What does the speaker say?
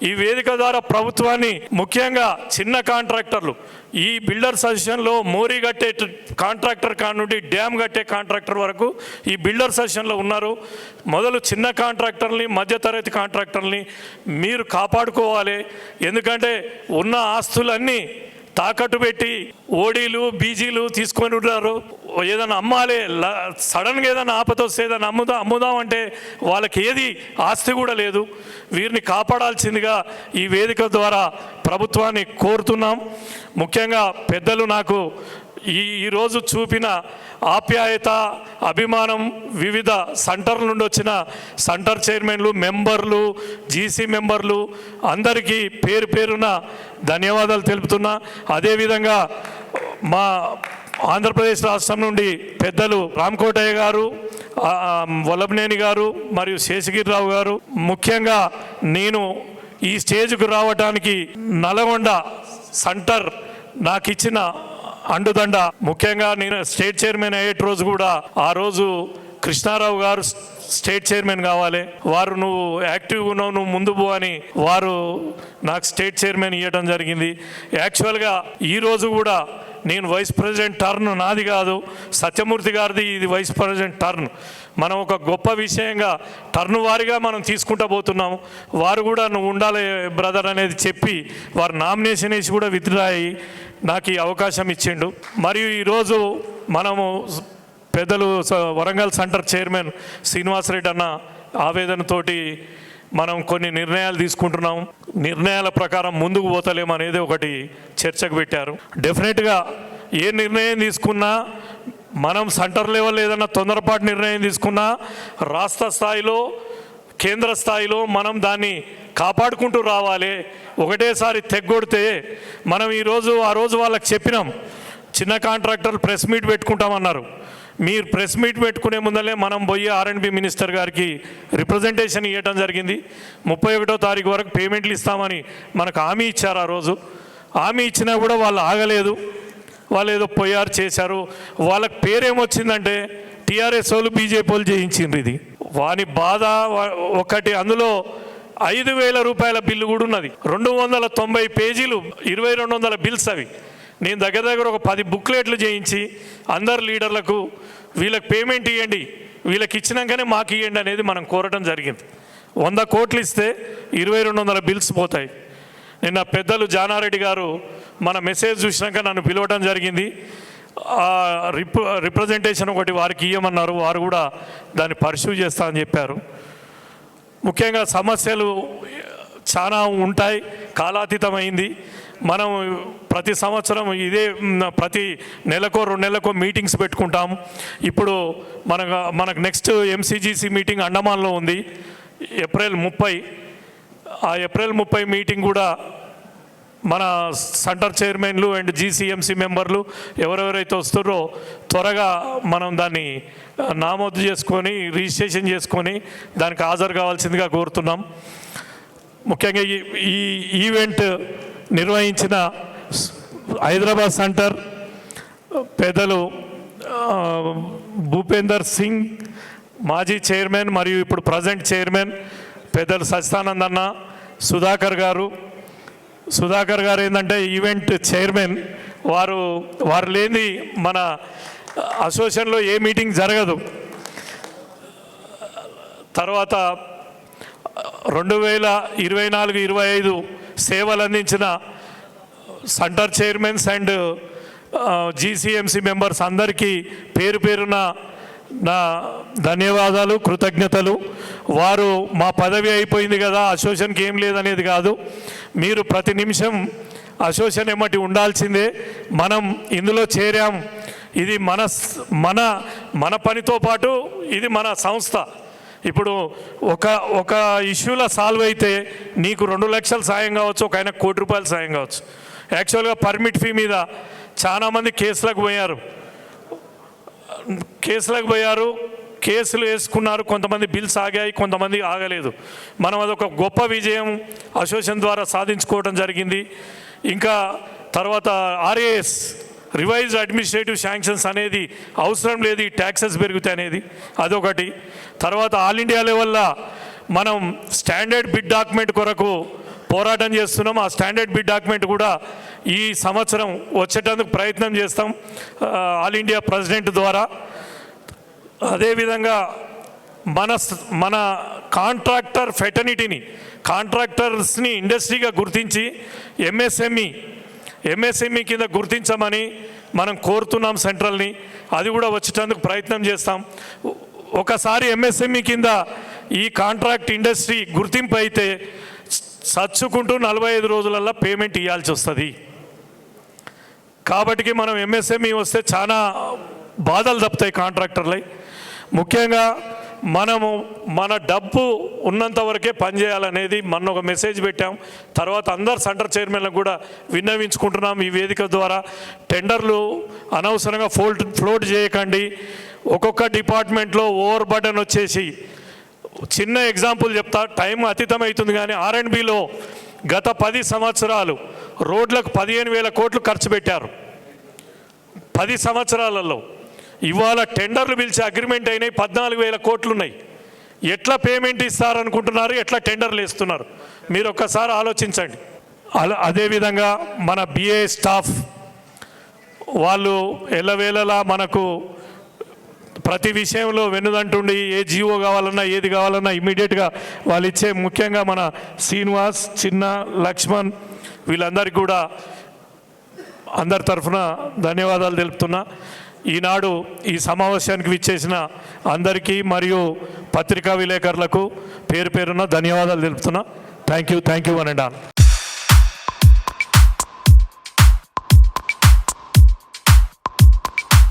ఈ వేదిక ద్వారా ప్రభుత్వాన్ని ముఖ్యంగా చిన్న కాంట్రాక్టర్లు ఈ బిల్డర్ సజెషన్లో మోరీ కట్టే కాంట్రాక్టర్ కానుండి డ్యామ్ కట్టే కాంట్రాక్టర్ వరకు ఈ బిల్డర్ సజెషన్లో ఉన్నారు. మొదలు చిన్న కాంట్రాక్టర్ని మధ్యతరగతి కాంట్రాక్టర్ని మీరు కాపాడుకోవాలి. ఎందుకంటే ఉన్న ఆస్తులన్నీ తాకట్టు పెట్టి ఓడీలు బీజీలు తీసుకొని ఉంటారు ఏదైనా అమ్మాలి సడన్గా ఏదైనా ఆపద వస్తే ఏదైనా అమ్ముదా అమ్ముదాం అంటే వాళ్ళకి ఏది ఆస్తి కూడా లేదు. వీరిని కాపాడాల్సిందిగా ఈ వేదిక ద్వారా ప్రభుత్వాన్ని కోరుతున్నాం. ముఖ్యంగా పెద్దలు నాకు ఈ ఈరోజు చూపిన ఆప్యాయత అభిమానం వివిధ సెంటర్ల నుండి వచ్చిన సెంటర్ చైర్మన్లు మెంబర్లు జీసీ మెంబర్లు అందరికీ పేరు పేరున ధన్యవాదాలు తెలుపుతున్నా. అదేవిధంగా మా ఆంధ్రప్రదేశ్ రాష్ట్రం నుండి పెద్దలు రామ్కోటయ్య గారు వల్లభనేని గారు మరియు శేషగిరిరావు గారు. ముఖ్యంగా నేను ఈ స్టేజ్కు రావడానికి నల్గొండ సెంటర్ నాకు ఇచ్చిన అండుదండ. ముఖ్యంగా నేను స్టేట్ చైర్మన్ అయ్యేటి రోజు కూడా ఆ రోజు కృష్ణారావు గారు స్టేట్ చైర్మన్ కావాలి. వారు నువ్వు యాక్టివ్గా ఉన్నావు నువ్వు ముందు పో అని వారు నాకు స్టేట్ చైర్మన్ ఇవ్వడం జరిగింది. యాక్చువల్గా ఈ రోజు కూడా నేను వైస్ ప్రెసిడెంట్ టర్న్ నాది కాదు. సత్యమూర్తి గారిది ఇది వైస్ ప్రెసిడెంట్ టర్న్. మనం ఒక గొప్ప విషయంగా టర్న్ వారిగా మనం తీసుకుంటా పోతున్నాము. వారు కూడా నువ్వు ఉండాలి బ్రదర్ అనేది చెప్పి వారు నామినేషన్ వేసి కూడా విత్డ్రా అయ్యి నాకు ఈ అవకాశం ఇచ్చిండు. మరియు ఈరోజు మనము పెద్దలు స- వరంగల్ సెంటర్ చైర్మన్ శ్రీనివాసరెడ్డి అన్న ఆవేదనతోటి మనం కొన్ని నిర్ణయాలు తీసుకుంటున్నాం నిర్ణయాల ప్రకారం ముందుకు పోతలేం అనేది ఒకటి చర్చకు పెట్టారు. డెఫినెట్గా ఏ నిర్ణయం తీసుకున్నా మనం సెంటర్ లెవెల్ ఏదైనా తొందరపాటు నిర్ణయం తీసుకున్నా రాష్ట్ర స్థాయిలో కేంద్ర స్థాయిలో మనం దాన్ని కాపాడుకుంటూ రావాలి. ఒకటేసారి తెగ్గొడితే మనం ఈరోజు ఆ రోజు వాళ్ళకి చెప్పినాం చిన్న కాంట్రాక్టర్లు ప్రెస్ మీట్ పెట్టుకుంటామన్నారు. మీరు ప్రెస్ మీట్ పెట్టుకునే ముందలే మనం పోయి ఆర్ఎండ్బి మినిస్టర్ గారికి రిప్రజెంటేషన్ ఇవ్వటం జరిగింది. ముప్పై ఒకటో తారీఖు వరకు పేమెంట్లు ఇస్తామని మనకు హామీ ఇచ్చారు ఆ రోజు. హామీ ఇచ్చినా కూడా వాళ్ళు ఆగలేదు. వాళ్ళు ఏదో పోయారు చేశారు. వాళ్ళకి పేరేమొచ్చిందంటే టీఆర్ఎస్ వాళ్ళు బీజేపీ వాళ్ళు చేయించిండ్రు ఇది. వాని బాధ ఒకటి అందులో ఐదు వేల రూపాయల బిల్లు కూడా ఉన్నది. రెండు వందల తొంభై పేజీలు ఇరవై రెండు వందల బిల్స్ అవి. నేను దగ్గర దగ్గర ఒక పది బుక్లెట్లు చేయించి అందరు లీడర్లకు వీళ్ళకి పేమెంట్ ఇవ్వండి వీళ్ళకి ఇచ్చినాకనే మాకు ఇవ్వండి అనేది మనం కోరటం జరిగింది. వంద కోట్లు ఇస్తే ఇరవై రెండు వందల బిల్స్ పోతాయి. నిన్న పెద్దలు జానారెడ్డి గారు మన మెసేజ్ చూసినాక నన్ను పిలవడం జరిగింది. రిప్ రిప్రజెంటేషన్ ఒకటి వారికి ఇవ్వమన్నారు వారు కూడా దాన్ని పర్సూ చేస్తా అని చెప్పారు. ముఖ్యంగా సమస్యలు చాలా ఉంటాయి. కాలాతీతమైంది. మనం ప్రతి సంవత్సరం ఇదే ప్రతి నెలకో రెండు నెలలకో మీటింగ్స్ పెట్టుకుంటాం. ఇప్పుడు మన మనకు నెక్స్ట్ ఎంసీజీసీ మీటింగ్ అండమాన్లో ఉంది. ఏప్రిల్ ముప్పై ఆ ఏప్రిల్ ముప్పై మీటింగ్ కూడా మన సెంటర్ చైర్మన్లు అండ్ జీసీఎంసీ మెంబర్లు ఎవరెవరైతే వస్తారో త్వరగా మనం దాన్ని నామోదు చేసుకొని రిజిస్ట్రేషన్ చేసుకొని దానికి హాజరు కావాల్సిందిగా కోరుతున్నాం. ముఖ్యంగా ఈ ఈ ఈవెంట్ నిర్వహించిన హైదరాబాద్ సెంటర్ పెద్దలు భూపేందర్ సింగ్ మాజీ చైర్మన్ మరియు ఇప్పుడు ప్రజెంట్ చైర్మన్ పెద్దలు సచిదానంద్ అన్న సుధాకర్ గారు. సుధాకర్ గారు ఏంటంటే ఈవెంట్ చైర్మన్. వారు వారు లేని మన అసోసియేషన్లో ఏ మీటింగ్ జరగదు. తర్వాత రెండు వేల ఇరవై నాలుగు ఇరవై ఐదు సేవలు అందించిన centre chairmans and GCMC members అందరికీ పేరు పేరున నా ధన్యవాదాలు కృతజ్ఞతలు. వారు మా పదవి అయిపోయింది కదా అసోసియేషన్కి ఏం లేదనేది కాదు. మీరు ప్రతి నిమిషం అసోసియేషన్ ఏమటి ఉండాల్సిందే. మనం ఇందులో చేరాం. ఇది మన మన మన పనితో పాటు ఇది మన సంస్థ. ఇప్పుడు ఒక ఒక ఇష్యూలో సాల్వ్ అయితే నీకు రెండు లక్షల సాయం కావచ్చు ఒక ఆయన కోటి రూపాయల సాయం కావచ్చు. యాక్చువల్గా పర్మిట్ ఫీ మీద చాలామంది కేసులకు పోయారు. కేసులకు పోయారు కేసులు వేసుకున్నారు కొంతమంది బిల్స్ ఆగాయి కొంతమంది ఆగలేదు. మనం అదొక గొప్ప విజయం అసోసియేషన్ ద్వారా సాధించుకోవడం జరిగింది. ఇంకా తర్వాత ఆర్ఏఎస్ రివైజ్ అడ్మినిస్ట్రేటివ్ శాంక్షన్స్ అనేది అవసరం లేదు ఈ ట్యాక్సెస్ పెరుగుతాయి అనేది అదొకటి. తర్వాత ఆల్ ఇండియా లెవెల్లో మనం స్టాండర్డ్ బిడ్ డాక్యుమెంట్ కొరకు పోరాటం చేస్తున్నాం. ఆ స్టాండర్డ్ బిడ్ డాక్యుమెంట్ కూడా ఈ సంవత్సరం వచ్చేటందుకు ప్రయత్నం చేస్తాం. ఆల్ ఇండియా ప్రెసిడెంట్ ద్వారా. అదేవిధంగా మన మన కాంట్రాక్టర్ ఫెటర్నిటీని కాంట్రాక్టర్స్ని ఇండస్ట్రీగా గుర్తించి ఎంఎస్ఎంఈ ఎంఎస్ఎంఈ కింద గుర్తించమని మనం కోరుతున్నాం సెంట్రల్ని. అది కూడా వచ్చేటందుకు ప్రయత్నం చేస్తాం. ఒకసారి ఎంఎస్ఎంఈ కింద ఈ కాంట్రాక్ట్ ఇండస్ట్రీ గుర్తింపు అయితే సచ్చుకుంటూ నలభై ఐదు రోజులల్లో పేమెంట్ ఇవ్వాల్సి వస్తుంది. కాబట్టికి మనం ఎంఎస్ఎంఈ వస్తే చాలా బాధలు తప్పుతాయి కాంట్రాక్టర్లై. ముఖ్యంగా మనము మన డబ్బు ఉన్నంత వరకే పనిచేయాలనేది మొన్న ఒక మెసేజ్ పెట్టాం. తర్వాత అందరు సెంటర్ చైర్మన్లకు కూడా విన్నవించుకుంటున్నాం ఈ వేదిక ద్వారా. టెండర్లు అనవసరంగా ఫోల్ట్ ఫ్లోట్ చేయకండి. ఒక్కొక్క డిపార్ట్మెంట్లో ఓవర్ బటన్ వచ్చేసి చిన్న ఎగ్జాంపుల్ చెప్తా. టైం అతీతమవుతుంది కానీ ఆర్ అండ్ బిలో గత పది సంవత్సరాలు రోడ్లకు పదిహేను వేల కోట్లు ఖర్చు పెట్టారు. పది సంవత్సరాలలో ఇవాళ టెండర్లు పిలిచి అగ్రిమెంట్ అయినాయి పద్నాలుగు వేల కోట్లు ఉన్నాయి ఎట్లా పేమెంట్ ఇస్తారనుకుంటున్నారు ఎట్లా టెండర్లు ఇస్తున్నారు మీరు ఒక్కసారి ఆలోచించండి. అలా అదేవిధంగా మన బిఏ స్టాఫ్ వాళ్ళు ఎల్లవేళలా మనకు ప్రతి విషయంలో వెన్నుదంటుండి ఏ జీవో కావాలన్నా ఏది కావాలన్నా ఇమీడియట్గా వాళ్ళు ఇచ్చే ముఖ్యంగా మన శ్రీనివాస్ చిన్న లక్ష్మణ్ వీళ్ళందరికీ కూడా అందరి తరఫున ధన్యవాదాలు తెలుపుతున్నా. ఈనాడు ఈ సమావేశానికి విచ్చేసిన అందరికీ మరియు పత్రికా విలేకరులకు పేరు పేరున ధన్యవాదాలు తెలుపుతున్నా. థ్యాంక్ యూ థ్యాంక్ యూ అని